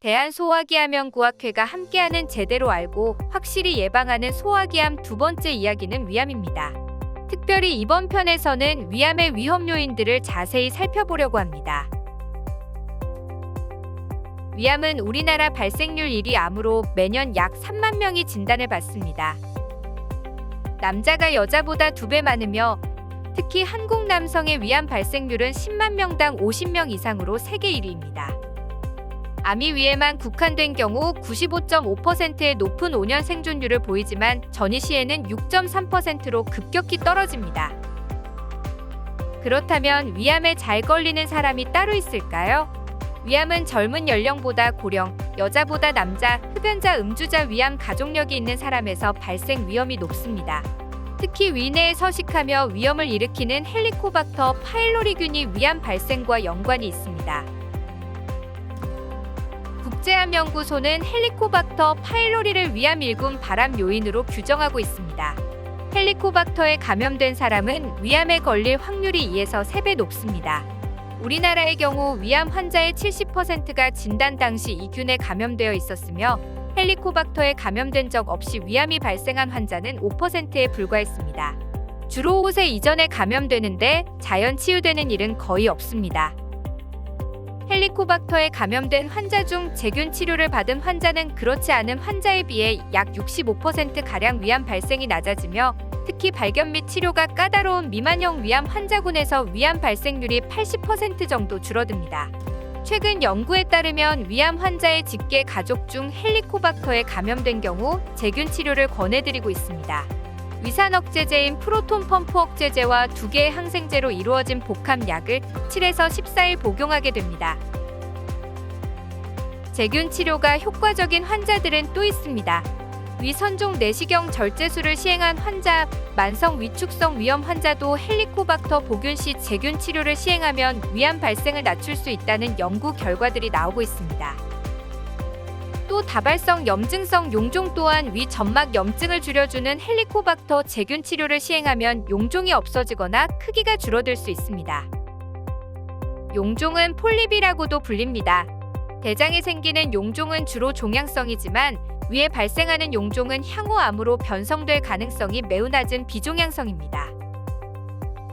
대한소화기암연구학회가 함께하는 제대로 알고 확실히 예방하는 소화기암 두 번째 이야기는 위암입니다. 특별히 이번 편에서는 위암의 위험 요인들을 자세히 살펴보려고 합니다. 위암은 우리나라 발생률 1위 암으로 매년 약 3만 명이 진단을 받습니다. 남자가 여자보다 두 배 많으며 특히 한국 남성의 위암 발생률은 10만 명당 50명 이상으로 세계 1위입니다. 암이 위에만 국한된 경우 95.5%의 높은 5년 생존율을 보이지만 전이 시에는 6.3%로 급격히 떨어집니다. 그렇다면 위암에 잘 걸리는 사람이 따로 있을까요? 위암은 젊은 연령보다 고령, 여자보다 남자, 흡연자, 음주자 위암 가족력이 있는 사람에서 발생 위험이 높습니다. 특히 위내에 서식하며 위험을 일으키는 헬리코박터 파일로리균이 위암 발생과 연관이 있습니다. 국제암연구소는 헬리코박터 파일로리를 위암 일군 발암 요인으로 규정하고 있습니다. 헬리코박터에 감염된 사람은 위암에 걸릴 확률이 2에서 3배 높습니다. 우리나라의 경우 위암 환자의 70%가 진단 당시 이 균에 감염되어 있었으며 헬리코박터에 감염된 적 없이 위암이 발생한 환자는 5%에 불과했습니다. 주로 5세 이전에 감염되는데 자연 치유되는 일은 거의 없습니다. 헬리코박터에 감염된 환자 중 제균 치료를 받은 환자는 그렇지 않은 환자에 비해 약 65%가량 위암 발생이 낮아지며 특히 발견 및 치료가 까다로운 미만형 위암 환자군에서 위암 발생률이 80% 정도 줄어듭니다. 최근 연구에 따르면 위암 환자의 직계 가족 중 헬리코박터에 감염된 경우 제균 치료를 권해드리고 있습니다. 위산 억제제인 프로톤 펌프 억제제와 두 개의 항생제로 이루어진 복합 약을 7에서 14일 복용하게 됩니다. 제균 치료가 효과적인 환자들은 또 있습니다. 위선종 내시경 절제술을 시행한 환자, 만성 위축성 위염 환자도 헬리코박터 복균 시 제균 치료를 시행하면 위암 발생을 낮출 수 있다는 연구 결과들이 나오고 있습니다. 또 다발성 염증성 용종 또한 위 점막 염증을 줄여주는 헬리코박터 제균 치료를 시행하면 용종이 없어지거나 크기가 줄어들 수 있습니다. 용종은 폴립이라고도 불립니다. 대장에 생기는 용종은 주로 종양성이지만 위에 발생하는 용종은 향후암으로 변성될 가능성이 매우 낮은 비종양성입니다.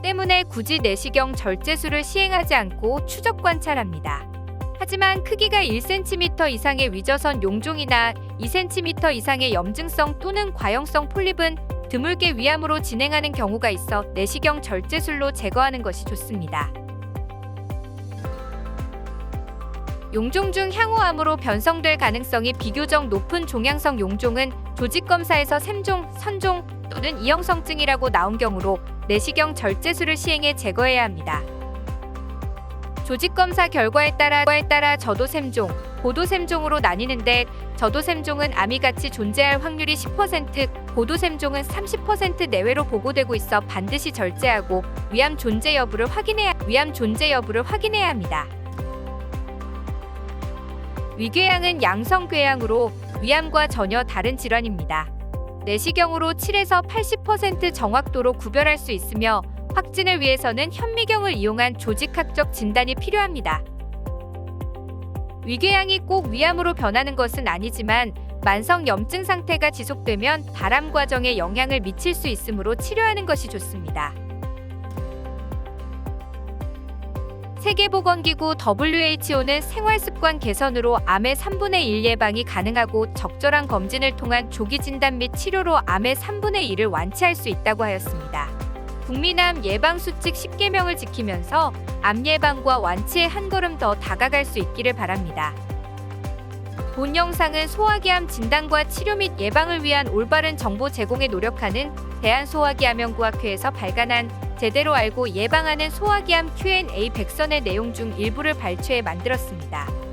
때문에 굳이 내시경 절제술을 시행하지 않고 추적 관찰합니다. 하지만 크기가 1cm 이상의 위저선 용종이나 2cm 이상의 염증성 또는 과형성 폴립은 드물게 위암으로 진행하는 경우가 있어 내시경 절제술로 제거하는 것이 좋습니다. 용종 중 향후암으로 변성될 가능성이 비교적 높은 종양성 용종은 조직 검사에서 샘종, 선종 또는 이형성증이라고 나온 경우로 내시경 절제술을 시행해 제거해야 합니다. 조직 검사 결과에 따라 에 따라 저도샘종, 고도샘종으로 나뉘는데 저도샘종은 암이 같이 존재할 확률이 10%, 고도샘종은 30% 내외로 보고되고 있어 반드시 절제하고 위암 존재 여부를 확인해야 위암 존재 여부를 확인해야 합니다. 위궤양은 양성궤양으로 위암과 전혀 다른 질환입니다. 내시경으로 7에서 80% 정확도로 구별할 수 있으며 확진을 위해서는 현미경을 이용한 조직학적 진단이 필요합니다. 위궤양이 꼭 위암으로 변하는 것은 아니지만 만성 염증 상태가 지속되면 발암 과정에 영향을 미칠 수 있으므로 치료하는 것이 좋습니다. 세계보건기구 WHO는 생활습관 개선으로 암의 3분의 1 예방이 가능하고 적절한 검진을 통한 조기 진단 및 치료로 암의 3분의 1을 완치할 수 있다고 하였습니다. 국민암 예방 수칙 10개명을 지키면서 암 예방과 완치에 한 걸음 더 다가갈 수 있기를 바랍니다. 본 영상은 소화기암 진단과 치료 및 예방을 위한 올바른 정보 제공에 노력하는 대한소화기암연구학회에서 발간한 제대로 알고 예방하는 소화기암 Q&A 백선의 내용 중 일부를 발췌해 만들었습니다.